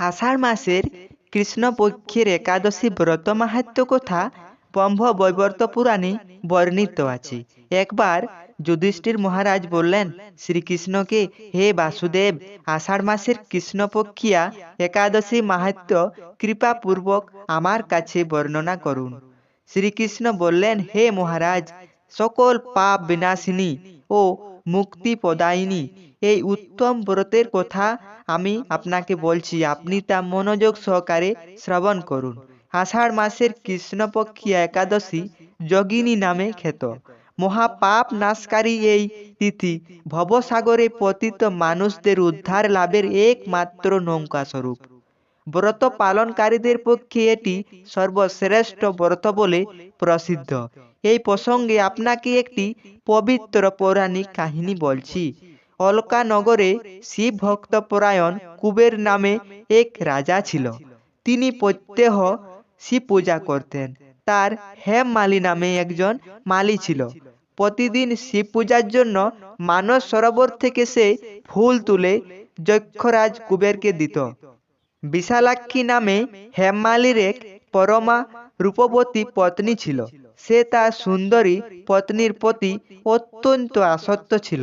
আষাঢ় মাসের কৃষ্ণপক্ষের একাদশী ব্রত মাহাত্ম কথা ব্রহ্ম বৈবর্ত পুরাণে বর্ণিত আছে। একবার যুধিষ্ঠির মহারাজ বললেন শ্রীকৃষ্ণকে হে বাসুদেব আষাঢ় মাসের কৃষ্ণপক্ষিয়া একাদশী মাহাত্ম কৃপাপূর্বক আমার কাছে বর্ণনা করুন। শ্রীকৃষ্ণ বললেন, হে মহারাজ সকল পাপ বিনাশিনী ও মুক্তি প্রদায়িনী এই উত্তম ব্রতের কথা আমি আপনাকে বলছি। আপনি তা মনোযোগ সহকারে শ্রবণ করুন। আষাঢ় মাসের কৃষ্ণপক্ষী একাদশী যোগিনী নামে খ্যাত। মহাপাপ নাশকারী এই তিথি ভবসাগরে পতিত মানুষদের উদ্ধার লাভের একমাত্র নৌকা স্বরূপ। ব্রত পালনকারীদের পক্ষে এটি সর্বশ্রেষ্ঠ ব্রত বলে প্রসিদ্ধ। এই প্রসঙ্গে আপনাকে একটি পবিত্র পৌরাণিক কাহিনী বলছি। অলকানগরে শিব ভক্তপরায়ণ কুবের নামে এক রাজা ছিল। তিনি প্রত্যহ শিব পূজা করতেন। তার হেম মালি নামে একজন মালি ছিল। প্রতিদিন শিব পূজার জন্য মানস সরোবর থেকে সে ফুল তুলে যক্ষরাজ কুবেরকে দিত। বিশালাক্ষী নামে হেমমালির এক পরমা রূপবতী পত্নী ছিল। সে তার সুন্দরী পত্নীর প্রতি অত্যন্ত আসক্ত ছিল।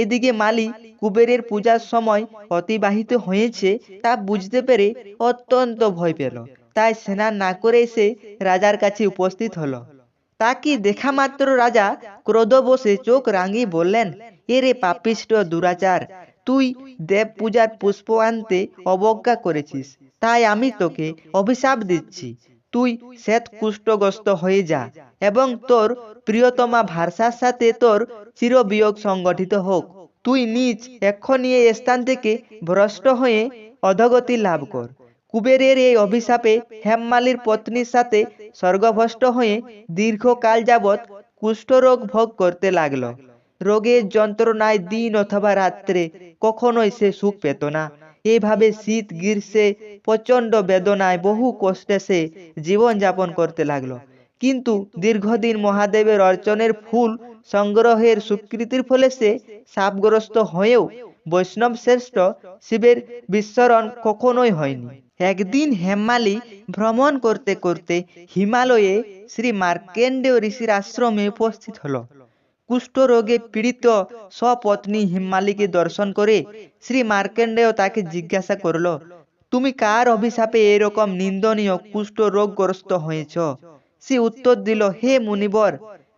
এদিকে মালি কুবেরের পূজার সময় অতিবাহিত হয়েছে তা বুঝতে পেরে অত্যন্ত ভয় পেল। তাই স্নান না করে এসে রাজার কাছে উপস্থিত হলো। তাকে দেখা মাত্র রাজা ক্রোধ বসে চোখ রাঙিয়ে বললেন, এরে পাপিষ্ট দুরাচার, তুই দেব পূজার পুষ্প আনতে অবজ্ঞা করেছিস। তাই আমি তোকে অভিশাপ দিচ্ছি। তুই শ্বেত কুষ্ঠগ্রস্ত হয়ে যা এবং তোর প্রিয়তমা ভারসার সাথে তোর চিরবিয়োগ সংগঠিত হোক। তুই নিজ এক্ষণি এই স্থান থেকে ভ্রষ্ট হয়ে অধগতি লাভ কর। কুবেরের এই অভিশাপে হেমমালির পত্নীর সাথে স্বর্গভ্রষ্ট হয়ে দীর্ঘকাল যাবৎ কুষ্ঠরোগ ভোগ করতে লাগল। রোগের যন্ত্রণায় দিন অথবা রাত্রে কখনোই সে সুখ পেত না। এভাবে শীত গ্রীষ্মে প্রচণ্ড বেদনায় বহু কষ্টে সে জীবন যাপন করতে লাগল। কিন্তু দীর্ঘদিন মহাদেবের অর্চনের ফুল সংগ্রহের স্বীকৃতির ফলে সে সাপগ্রস্ত হয়েও বৈষ্ণব শ্রেষ্ঠ শিবের বিস্মরণ কখনোই হয়নি। একদিন হেমালি ভ্রমণ করতে করতে হিমালয়ে শ্রী মার্কেন্ডেয় ঋষির আশ্রমে উপস্থিত হলো। কুষ্ঠ রোগে পীড়িত স্বপত্নী হিমালিকে দর্শন করে শ্রী মার্কেন্ডেয় তাকে জিজ্ঞাসা করল, তুমি কার অভিশাপে এরকম নিন্দনীয় কুষ্ঠ রোগগ্রস্ত হয়েছ? সে উত্তর দিল, হে মুনিবর,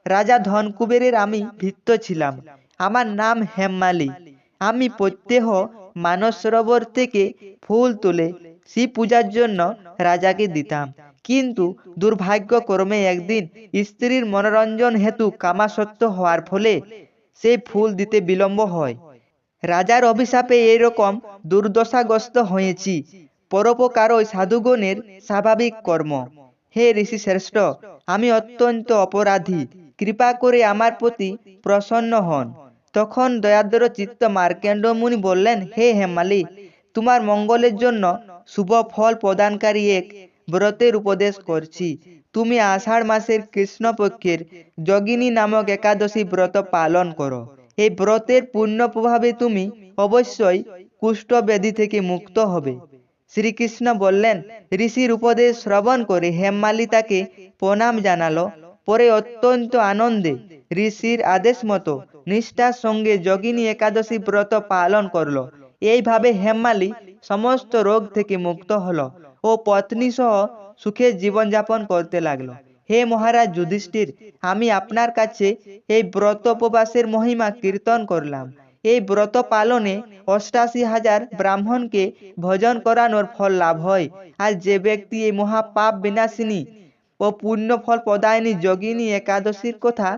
রাজা ধনকুবেরের আমি ভিত্ত ছিলাম। আমার নাম হেমমালি আমি প্রত্যেহ মানস সরোবর থেকে ফুল তুলে শিব পূজার জন্য রাজাকে দিতাম। কিন্তু দুর্ভাগ্যক্রমে একদিন স্ত্রীর মনোরঞ্জন হেতু কামাসত্ব হওয়ার ফলে সেই ফুল দিতে বিলম্ব হয়। রাজার অভিশাপে এইরকম দুর্দশাগ্রস্ত হয়েছি। পরোপকারই সাধুগণের স্বাভাবিক কর্ম। হে ঋষি শ্রেষ্ঠ আমি অত্যন্ত অপরাধী। কৃপা করে আমার প্রতি প্রসন্ন হন। তখন দয়াদ্র চিত্ত মার্কেন্ড মুনি বললেন, হে হেমালি, তোমার মঙ্গলের জন্য শুভ ফল প্রদানকারী এক ব্রতের উপদেশ করছি। তুমি আষাঢ় মাসের কৃষ্ণপক্ষের যোগিনী নামক একাদশী ব্রত পালন করো। এই ব্রতের পূর্ণ প্রভাবে তুমি অবশ্যই কুষ্ঠ ব্যাধি থেকে মুক্ত হবে। শ্রীকৃষ্ণ বললেন, ঋষির উপদেশ শ্রবণ করে হেমমালি তাকে প্রণাম জানালো। পরে অত্যন্ত আনন্দে ঋষির আদেশ মতো নিষ্ঠার সঙ্গে যোগিনী একাদশী ব্রত পালন করল। এইভাবে হেমমালি সমস্ত রোগ থেকে মুক্ত হলো ও পত্নী সহ সুখে জীবনযাপন করতে লাগল। হে মহারাজ যুধিষ্ঠির, আমি আপনার কাছে এই ব্রত উপবাসের মহিমা কীর্তন করলাম। এই ব্রত পালনে অষ্টাশি হাজার ব্রাহ্মণকে ভজন করানোর ফল লাভ হয়। আর যে ব্যক্তি এই মহাপাপ বিনাশিনী ও পুণ্য ফল প্রদায়নী যোগিনী একাদশীর কথা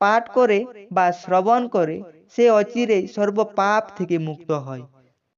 পাঠ করে বা শ্রবণ করে, সে অচিরেই সর্বপাপ থেকে মুক্ত হয়।